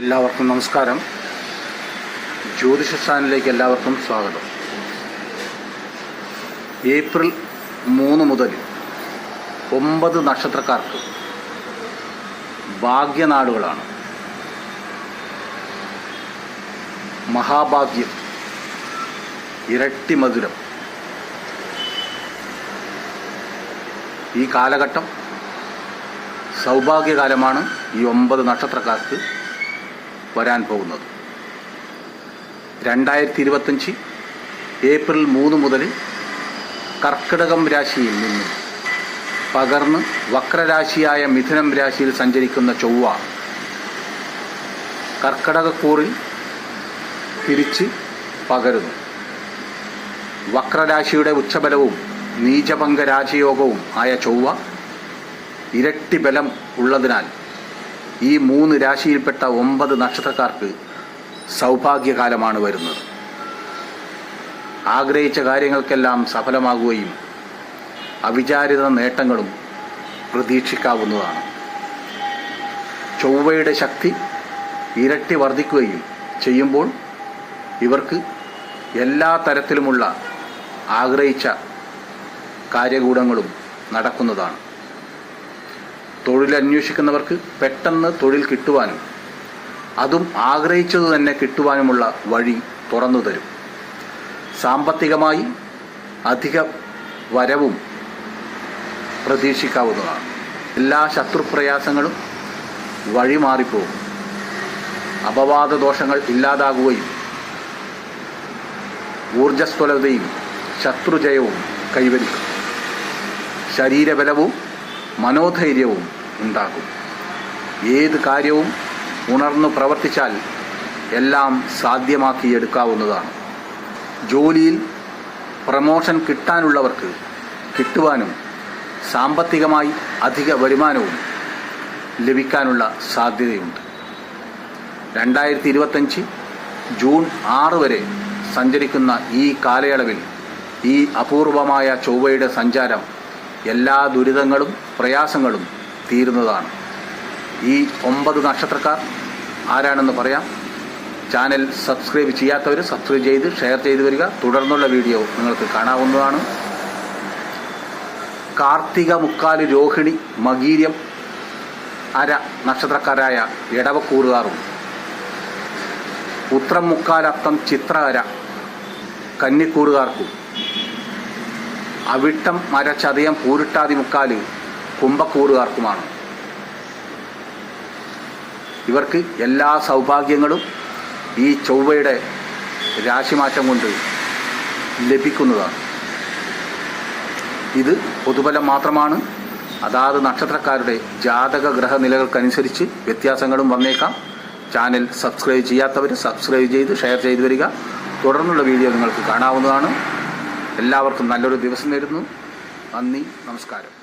എല്ലാവർക്കും നമസ്കാരം. ജ്യോതിഷ എല്ലാവർക്കും സ്വാഗതം. ഏപ്രിൽ മൂന്ന് മുതൽ ഒമ്പത് നക്ഷത്രക്കാർക്ക് ഭാഗ്യനാടുകളാണ്. മഹാഭാഗ്യം ഇരട്ടി മധുരം. ഈ കാലഘട്ടം സൗഭാഗ്യകാലമാണ് ഈ ഒമ്പത് നക്ഷത്രക്കാർക്ക് വരാൻ പോകുന്നത്. രണ്ടായിരത്തി ഇരുപത്തഞ്ച് ഏപ്രിൽ മൂന്ന് മുതൽ കർക്കിടകം രാശിയിൽ നിന്ന് പകർന്ന് വക്രരാശിയായ മിഥുനം രാശിയിൽ സഞ്ചരിക്കുന്ന ചൊവ്വ കർക്കിടകക്കൂറിൽ തിരിച്ച് പകരുന്നു. വക്രരാശിയുടെ ഉച്ചബലവും നീചഭംഗ രാജയോഗവും ആയ ചൊവ്വ ഇരട്ടി ബലം ഉള്ളതിനാൽ ഈ മൂന്ന് രാശിയിൽപ്പെട്ട ഒമ്പത് നക്ഷത്രക്കാർക്ക് സൗഭാഗ്യകാലമാണ് വരുന്നത്. ആഗ്രഹിച്ച കാര്യങ്ങൾക്കെല്ലാം സഫലമാകുകയും അവിചാരിത നേട്ടങ്ങളും പ്രതീക്ഷിക്കാവുന്നതാണ്. ചൊവ്വയുടെ ശക്തി ഇരട്ടി വർദ്ധിക്കുകയും ചെയ്യുമ്പോൾ ഇവർക്ക് എല്ലാ തരത്തിലുമുള്ള ആഗ്രഹിച്ച കാര്യകൂടങ്ങളും നടക്കുന്നതാണ്. തൊഴിൽ അന്വേഷിക്കുന്നവർക്ക് പെട്ടെന്ന് തൊഴിൽ കിട്ടുവാനും അതും ആഗ്രഹിച്ചത് തന്നെ കിട്ടുവാനുമുള്ള വഴി തുറന്നു തരും. സാമ്പത്തികമായി അധിക വരവും പ്രതീക്ഷിക്കാവുന്നതാണ്. എല്ലാ ശത്രുപ്രയാസങ്ങളും വഴിമാറിപ്പോകും അപവാദ ദോഷങ്ങൾ ഇല്ലാതാകുകയും ഊർജസ്വലതയും ശത്രുജയവും കൈവരിക്കും. ശരീരബലവും മനോധൈര്യവും ഉണ്ടാകും. ഏത് കാര്യവും ഉണർന്നു പ്രവർത്തിച്ചാൽ എല്ലാം സാധ്യമാക്കിയെടുക്കാവുന്നതാണ് ജോലിയിൽ പ്രമോഷൻ കിട്ടാനുള്ളവർക്ക് കിട്ടുവാനും സാമ്പത്തികമായി അധിക വരുമാനവും ലഭിക്കാനുള്ള സാധ്യതയുണ്ട്. രണ്ടായിരത്തി ഇരുപത്തഞ്ച് ജൂൺ ആറ് വരെ സഞ്ചരിക്കുന്ന ഈ കാലയളവിൽ ഈ അപൂർവമായ ചൊവ്വയുടെ സഞ്ചാരം എല്ലാ ദുരിതങ്ങളും പ്രയാസങ്ങളും തീരുന്നതാണ്. ഈ ഒമ്പത് നക്ഷത്രക്കാർ ആരാണെന്ന് പറയാം. ചാനൽ സബ്സ്ക്രൈബ് ചെയ്യാത്തവർ സബ്സ്ക്രൈബ് ചെയ്ത് ഷെയർ ചെയ്ത് വരിക. തുടർന്നുള്ള വീഡിയോ നിങ്ങൾക്ക് കാണാവുന്നതാണ്. കാർത്തിക മുക്കാൽ രോഹിണി മകീര്യം അര നക്ഷത്രക്കാരായ ഇടവക്കൂറുകാറും ഉത്രം മുക്കാലത്തം ചിത്ര അര കന്നിക്കൂറുകാർക്കും. അവിട്ടം മര ചതയം പൂരിട്ടാതി മുക്കാൽ കുംഭക്കൂറുകാർക്കുമാണ്. ഇവർക്ക് എല്ലാ സൗഭാഗ്യങ്ങളും ഈ ചൊവ്വയുടെ രാശിമാറ്റം കൊണ്ട് ലഭിക്കുന്നതാണ്. ഇത് പൊതുബലം മാത്രമാണ്. അതാത് നക്ഷത്രക്കാരുടെ ജാതക ഗ്രഹനിലകൾക്കനുസരിച്ച് വ്യത്യാസങ്ങളും വന്നേക്കാം. ചാനൽ സബ്സ്ക്രൈബ് ചെയ്യാത്തവർ സബ്സ്ക്രൈബ് ചെയ്ത് ഷെയർ ചെയ്തു വരിക. തുടർന്നുള്ള വീഡിയോ നിങ്ങൾക്ക് കാണാവുന്നതാണ്. എല്ലാവർക്കും നല്ലൊരു ദിവസം നേരുന്നു. നന്ദി നമസ്കാരം.